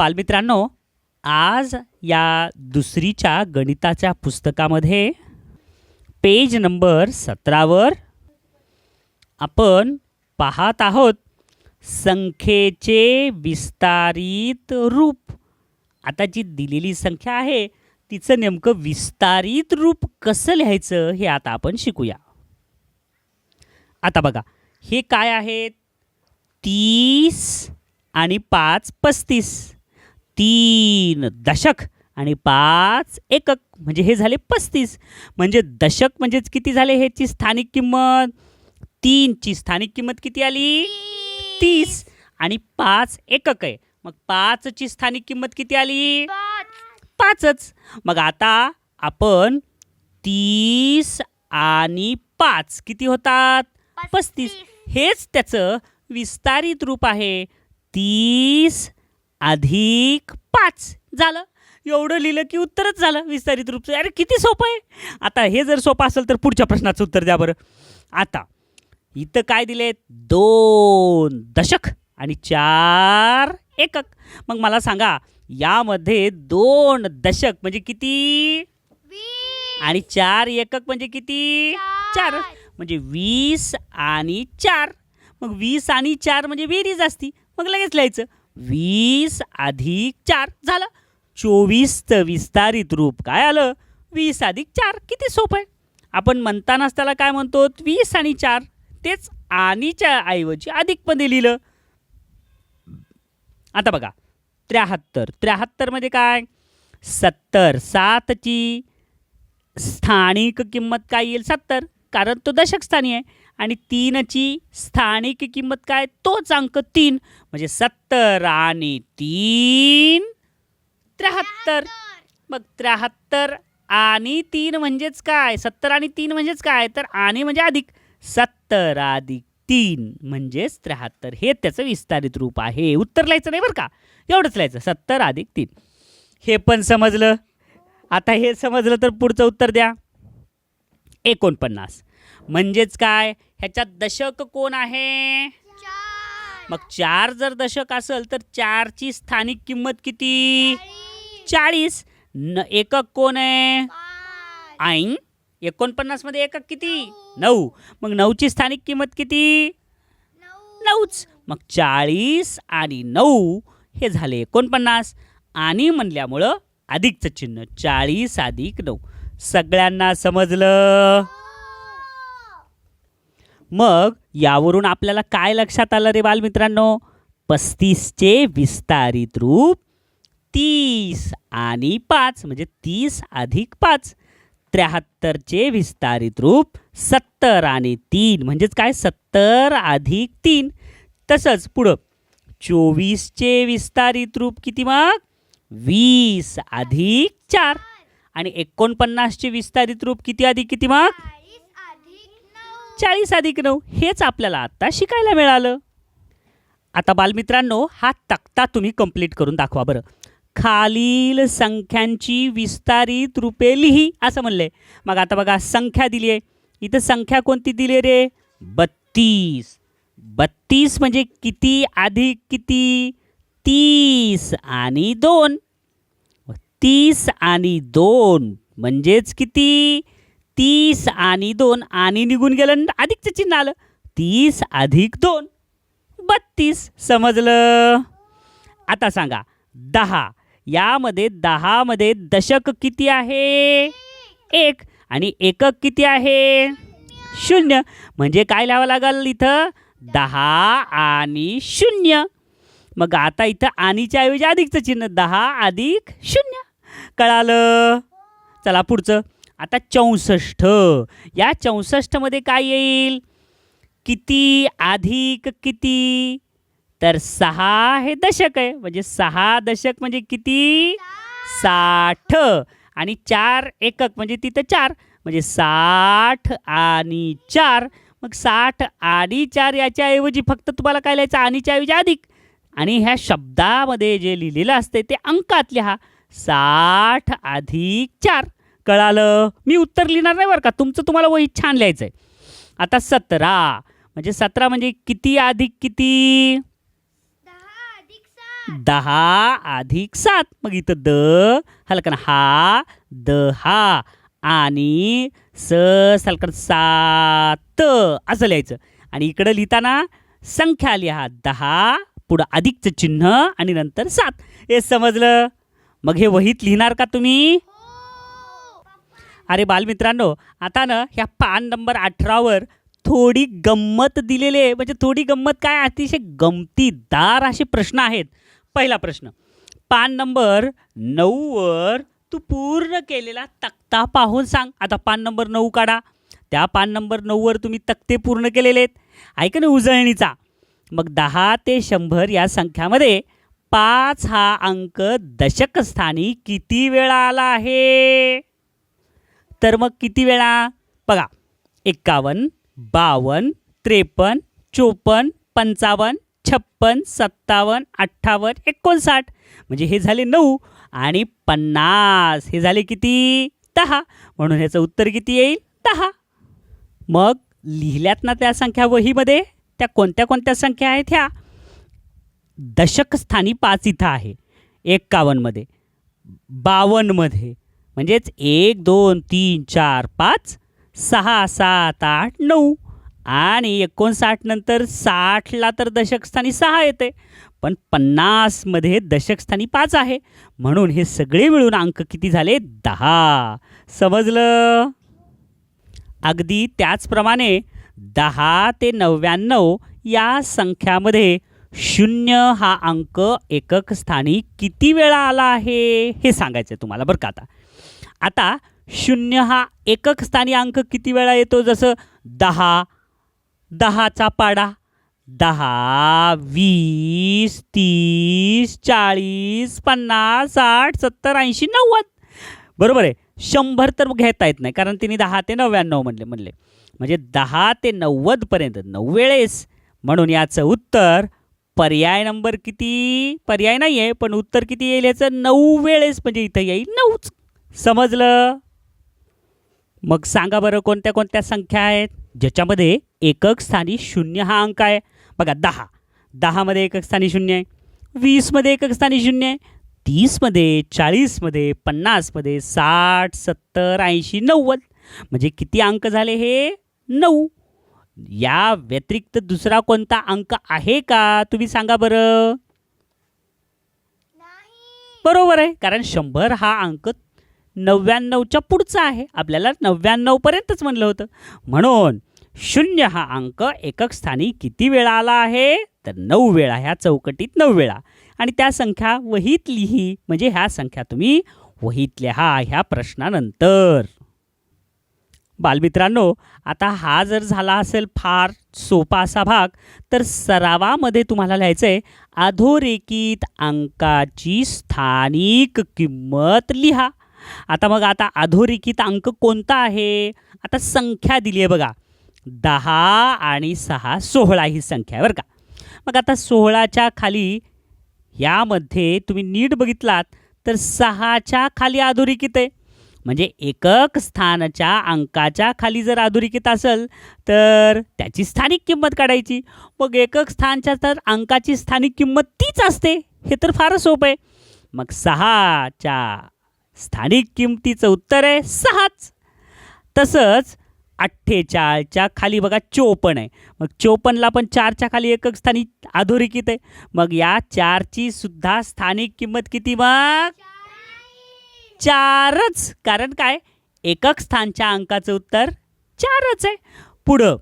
बालमित्रांनो आज या दुसरीच्या गणिताच्या पुस्तकामध्ये पेज नंबर सतरावर आपण पाहत आहोत संख्येचे विस्तारित रूप. आता जी दिलेली संख्या आहे तिचं नेमकं विस्तारित रूप कसं लिहायचं हे आता आपण शिकूया. आता बघा हे काय आहेत? तीस आणि पाच पस्तीस. तीन दशक आणि पाच एकक. म्हणजे हे झाले पस्तीस. म्हणजे दशक म्हणजेच किती झाले? ह्याची स्थानिक किंमत? तीनची. स्थानिक किंमत किती आली? तीस. आणि पाच एकक आहे. मग पाचची स्थानिक किंमत किती आली? पाचच. मग आता आपण तीस आणि पाच किती होतात? पस्तीस. हेच त्याचं विस्तारित रूप आहे. तीस अधिक पाच झालं. एवढं लिहिलं की उत्तरच झालं विस्तारित रूपचं. अरे किती सोपं आहे. आता हे जर सोपं असेल तर पुढच्या प्रश्नाचं उत्तर द्या बरं. आता इथं काय दिलेत? दोन दशक आणि चार एकक. मग मला सांगा यामध्ये दोन दशक म्हणजे किती? आणि चार एकक म्हणजे किती? चार. म्हणजे वीस आणि चार. मग वीस आणि चार म्हणजे बेरीज असती. मग लगेच लिहायचं. वीस अधिक चार झालं. चोवीसचं विस्तारित रूप काय आलं? वीस अधिक चार किती सोपं आहे? आपण म्हणतानाच त्याला काय म्हणतो? वीस आणि चार. तेच आणीच्या ऐवजी अधिकमध्ये लिहिलं. आता बघा. त्र्याहत्तर. त्र्याहत्तरमध्ये काय? सत्तर. सातची स्थानिक किंमत काय येईल? सत्तर. कारण तो दशक स्थानी आहे. आणि तीनची स्थानिक किंमत काय? तोच अंक तीन. म्हणजे सत्तर आणि तीन त्र्याहत्तर. मग त्र्याहत्तर आणि तीन म्हणजेच काय? सत्तर आणि तीन म्हणजेच काय? तर आणि म्हणजे अधिक. सत्तर अधिक तीन म्हणजेच त्र्याहत्तर. हे त्याचं विस्तारित रूप आहे. उत्तर लिहायचं नाही बरं का? एवढंच लिहायचं. सत्तर अधिक तीन. हे पण समजलं? आता हे समजलं तर पुढचं उत्तर द्या. एकोणपन्नास. म्हणजेच काय? ह्याच्यात दशक कोण आहे? मग चार जर दशक असेल तर चारची स्थानिक किंमत किती? चाळीस. न एकक कोण आहे? ऐन एकोणपन्नासमध्ये एकक किती? नऊ. मग नऊची स्थानिक किंमत किती? नऊच. मग चाळीस आणि नऊ हे झाले एकोणपन्नास. आणि म्हणल्यामुळं अधिकचं चिन्ह चाळीस अधिक नऊ. सगळ्यांना समजलं? मग यावरून आपल्याला काय लक्षात आलं रे बालमित्रांनो? पस्तीसचे विस्तारित रूप तीस आणि पाच म्हणजे तीस अधिक पाच. त्र्याहत्तरचे विस्तारित रूप सत्तर आणि तीन म्हणजेच काय? सत्तर अधिक तीन. तसंच पुढं. चोवीसचे विस्तारित रूप किती मग? वीस अधिक चार. आणि एकोणपन्नासचे विस्तारित रूप किती अधिक किती मग? चाळीस अधिक नऊ हेच आपल्याला आत्ता शिकायला मिळालं. आता बालमित्रांनो हा तक्ता तुम्ही कंप्लीट करून दाखवा बरं. खालील संख्यांची विस्तारित रूपे लिही असं म्हणलंय मग आता बघा संख्या दिली आहे. इथं संख्या कोणती दिली रे? बत्तीस. बत्तीस म्हणजे किती अधिक किती? तीस आणि दोन. तीस आणि दोन म्हणजेच किती? तीस आणि दोन आणि निघून गेलं अधिकचं चिन्ह आलं. तीस अधिक दोन बत्तीस. समजलं? आता सांगा दहा. यामध्ये दहामध्ये दशक किती आहे? एक. आणि एकक किती आहे? शून्य. म्हणजे काय लिहावं लागेल इथं? दहा आणि शून्य. मग आता इथं आणीच्या ऐवजी अधिकचं चिन्ह दहा अधिक शून्य. कळालं? चला पुढचं. आता चौसष्ट. या चौसष्टमध्ये काय येईल? किती अधिक किती? तर सहा हे दशक आहे. म्हणजे सहा दशक म्हणजे किती? साठ. आणि चार एकक म्हणजे तिथं चार. म्हणजे साठ आणि चार. मग साठ आणि चार याच्याऐवजी फक्त तुम्हाला काय लिहायचं? आणिच्या ऐवजी अधिक. आणि ह्या शब्दामध्ये जे लिहिलेलं असते ते अंकात लिहा. साठ अधिक चार. कळालं? मी उत्तर लिहिणार नाही बरं का. तुमचं तुम्हाला वही छान लिहायचं आहे आता सतरा. म्हणजे सतरा म्हणजे किती अधिक किती? दहा अधिक सात. मग इथं द हलकन हा द हा. आणि स हलकन सात. असं लिहायचं. आणि इकडं लिहिताना संख्या लिहा. दहा पुढं अधिकचं चिन्ह आणि नंतर सात. हे समजलं? मग हे वहीत लिहिणार का तुम्ही? अरे बालमित्रांनो आता ना ह्या पान नंबर अठरावर थोडी गंमत दिलेली आहे. म्हणजे थोडी गंमत काय? अतिशय गमतीदार असे प्रश्न आहेत. पहिला प्रश्न पान नंबर नऊवर तू पूर्ण केलेला तक्ता पाहून सांग. आता पान नंबर नऊ काढा. त्या पान नंबर नऊवर तुम्ही तक्ते पूर्ण केलेले आहेत. ऐका ना उजळणीचा. मग दहा ते शंभर या संख्यामध्ये पाच हा अंक दशकस्थानी किती वेळा आला आहे? तर मग किती वेळा? बघा एक्कावन्न बावन्न त्रेपन्न चोपन्न पंचावन्न छप्पन सत्तावन्न अठ्ठावन्न एकोणसाठ. म्हणजे हे झाले नऊ आणि पन्नास. हे झाले किती? दहा. म्हणून ह्याचं उत्तर किती येईल? दहा. मग लिहिल्यात ना त्या संख्या वहीमध्ये? त्या कोणत्या कोणत्या संख्या आहेत ह्या? दशकस्थानी पाच इथं आहे. एक्कावन्नमध्ये बावन्नमध्ये. म्हणजेच एक दोन तीन चार पाच सहा सात आठ नऊ. आणि एकोणसाठ नंतर साठला तर दशकस्थानी सहा येते. पण पन्नासमध्ये दशकस्थानी पाच आहे. म्हणून हे सगळे मिळून अंक किती झाले? दहा. समजलं? अगदी त्याचप्रमाणे दहा ते नव्याण्णव या संख्यामध्ये शून्य हा अंक एकक स्थानी किती वेळा आला आहे हे सांगायचं आहे तुम्हाला बरं का आता. आता शून्य हा एकक स्थानी अंक किती वेळा येतो? जसं दहा दहाचा पाडा दहा वीस तीस चाळीस पन्नास साठ सत्तर ऐंशी नव्वद. बरोबर आहे. शंभर तर घेता येत नाही कारण तिने दहा ते नव्याण्णव म्हणले म्हणले. म्हणजे दहा ते नव्वदपर्यंत नऊ वेळेस. म्हणून याचं उत्तर पर्याय नंबर किती? पर्याय नाही आहे पण उत्तर किती येईल याचं? नऊ वेळेस. म्हणजे इथं येईल नऊच. समजलं? मग सांगा बरं कोणत्या कोणत्या संख्या आहेत? ज्याच्यामध्ये एकक स्थानी शून्य हा अंक आहे. बघा दहा. दहामध्ये एकक स्थानी शून्य आहे. वीसमध्ये एकक स्थानी शून्य आहे. तीसमध्ये चाळीसमध्ये पन्नासमध्ये साठ सत्तर ऐंशी नव्वद. म्हणजे किती अंक झाले हे? नऊ. या व्यतिरिक्त दुसरा कोणता अंक आहे का? तुम्ही सांगा बरं. बरोबर आहे. कारण शंभर हा अंक नव्याण्णवच्या पुढचा आहे. आपल्याला नव्याण्णवपर्यंतच म्हणलं होतं. म्हणून शून्य हा अंक एकक स्थानी किती वेळा आला आहे? तर नऊ वेळा ह्या चौकटीत नऊ वेळा. आणि त्या संख्या वहीत लिही म्हणजे ह्या संख्या तुम्ही वहीत लिहा ह्या प्रश्नानंतर. बालमित्रांनो आता हा जर झाला असेल फार सोपा असा भाग तर सरावामध्ये तुम्हाला लिहायचं आहे अधोरेखित अंकाची स्थानिक किंमत लिहा. आता मग आता अधोरेखित अंक कोणता आहे? आता संख्या दिली आहे बघा. दहा आणि सहा सोहळा ही संख्या आहे बरं का. मग आता सोहळाच्या खाली यामध्ये तुम्ही नीट बघितलात तर सहाच्या खाली अधोरेखित आहे. म्हणजे एकक स्थानाच्या अंकाच्या खाली जर अधोरेखित असेल तर त्याची स्थानिक किंमत काढायची. मग एकक स्थानच्या तर अंकाची स्थानिक किंमत तीच असते. हे तर फारच सोपं आहे. मग सहाच्या स्थानिक किंमतीचं उत्तर आहे सहाच. तसंच अठ्ठेचाळच्या खाली बघा चोपन आहे. मग चोपनला पण चारच्या खाली एकक स्थानिक अधोरेखित आहे. मग या चारची सुद्धा स्थानिक किंमत किती मग? चारच. कारण काय? एकक स्थानच्या अंकाचं उत्तर चारच आहे. पुढं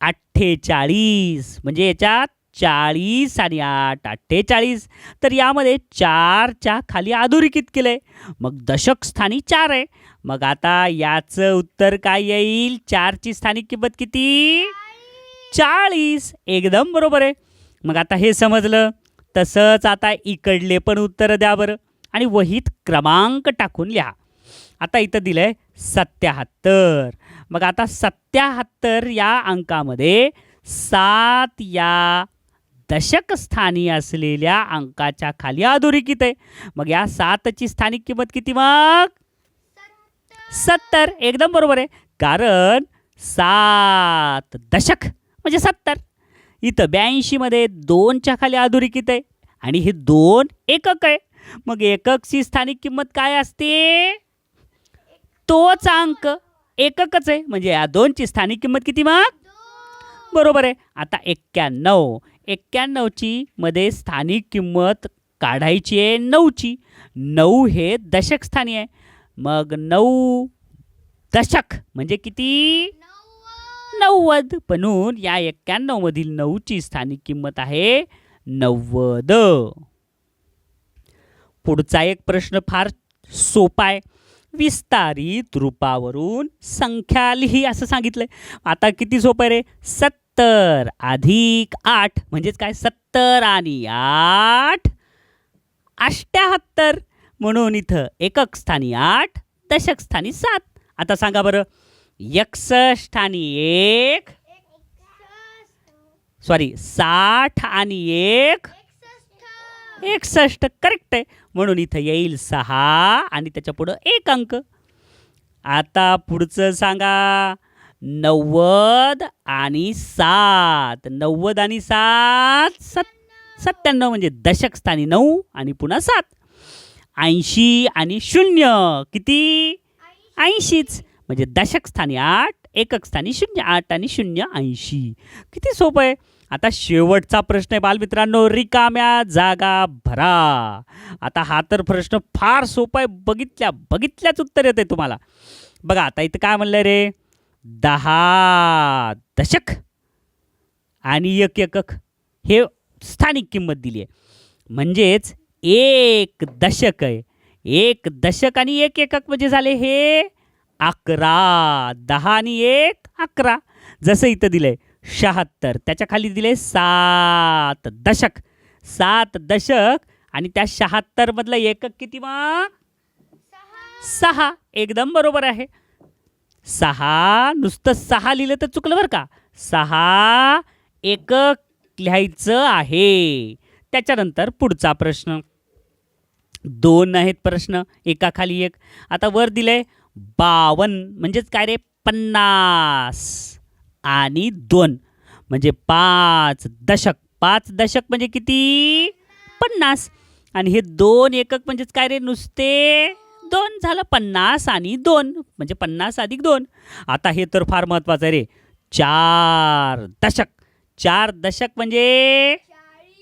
अठ्ठेचाळीस. म्हणजे याच्यात चाळीस आणि आठ अठ्ठेचाळीस. तर यामध्ये चारच्या खाली अधोरेखित केलं आहे मग दशक स्थानी चार आहे. मग आता याचं उत्तर काय येईल? चारची स्थानिक किंमत किती? चाळीस. एकदम बरोबर आहे. मग आता हे समजलं. तसंच आता इकडले पण उत्तरं द्या बरं. आणि वहीत क्रमांक टाकून लिहा. आता इथं दिलं आहे सत्याहत्तर. मग आता सत्याहत्तर या अंकामध्ये सात या दशक स्थानी असलेल्या अंकाच्या खाली अधोरेखित आहे. मग या सातची स्थानिक किंमत किती मग? सत्तर. एकदम बरोबर आहे. कारण सात दशक म्हणजे सत्तर. इथं ब्याऐंशीमध्ये दोनच्या खाली अधोरेखित आहे आणि हे दोन एकक आहे. मग एककची स्थानिक किंमत काय असते? तोच अंक एककच आहे. म्हणजे या दोनची स्थानिक किंमत किती मग? बरोबर आहे. आता एक्क्याण्णव. एक्क्याण्णवची मध्ये स्थानिक किंमत काढायची आहे नऊची. नऊ हे दशक स्थानी आहे. मग नऊ दशक म्हणजे किती? नव्वद. म्हणून या एक्क्याण्णवमधील नऊची स्थानिक किंमत आहे नव्वद. पुढचा एक प्रश्न फार सोपा आहे. विस्तारित रूपावरून संख्या लिही असं सांगितलंय. आता किती सोपं रे? सत्य सत्तर अधिक आठ म्हणजेच काय? सत्तर आणि आठ अष्ट्याहत्तर. म्हणून इथं एकक स्थानी आठ दशक स्थानी सात. आता सांगा बरं. एकसष्ट आणि एक. सॉरी साठ आणि एक. एकसष्ट. करेक्ट आहे. म्हणून इथं येईल सहा आणि त्याच्या पुढं एक अंक. आता पुढचं सांगा. नव्वद आणि सात. नव्वद आणि सात सत् सत्त्याण्णव म्हणजे दशक स्थानी नऊ आणि पुन्हा सात. ऐंशी आणि शून्य. किती? ऐंशीच. म्हणजे दशक स्थानी आठ एकक स्थानी शून्य आठ आणि शून्य ऐंशी. किती सोपं आहे? आता शेवटचा प्रश्न आहे बालमित्रांनो. रिकाम्या जागा भरा. आता हा तर प्रश्न फार सोपा आहे. बघितल्या बघितल्याच उत्तर येते तुम्हाला. बघा आता इथं काय म्हणलं रे? दहा दशक आणि एक एकक हे स्थानिक किंमत दिली आहे म्हणजेच एक दशक आहे. एक दशक आणि एक एकक म्हणजे झाले हे अकरा. दहा आणि एक अकरा. जसं इथं दिलंय शहात्तर. त्याच्याखाली दिले सात दशक. सात दशक आणि त्या शहात्तरमधलं एकक किती मग सहा. एकदम बरोबर आहे. सहा नुसतं सहा लिहिलं तर चुकलं बरं का? सहा एकक लिहायचं आहे. त्याच्यानंतर पुढचा प्रश्न. दोन आहेत प्रश्न एकाखाली एक. आता वर दिलंय बावन्न म्हणजेच काय रे? पन्नास. आणि दोन म्हणजे पाच दशक. पाच दशक म्हणजे किती? पन्नास. आणि हे दोन एकक म्हणजेच काय रे? नुसते दोन झालं पन्नास आणि दोन म्हणजे पन्नास अधिक दोन. आता हे तर फार महत्त्वाचं आहे रे. चार दशक. चार दशक म्हणजे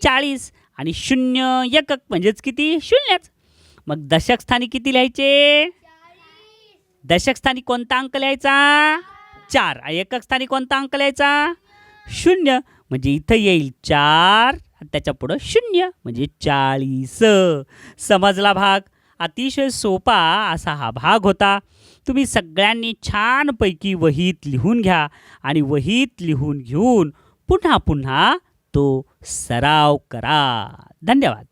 चाळीस आणि शून्य एकक म्हणजेच किती? शून्यच. मग दशकस्थानी किती लिहायचे? दशकस्थानी कोणता अंक लिहायचा? चार. एकक स्थानी कोणता अंक लिहायचा? शून्य. म्हणजे इथं येईल चार त्याच्या पुढं शून्य. म्हणजे चाळीस. समजला भाग? अतिशय सोपा असा हा भाग होता. तुम्ही सगळ्यांनी छानपैकी वहीत लिहून घ्या आणि वहीत लिहून घेऊन पुन्हा पुन्हा तो सराव करा. धन्यवाद.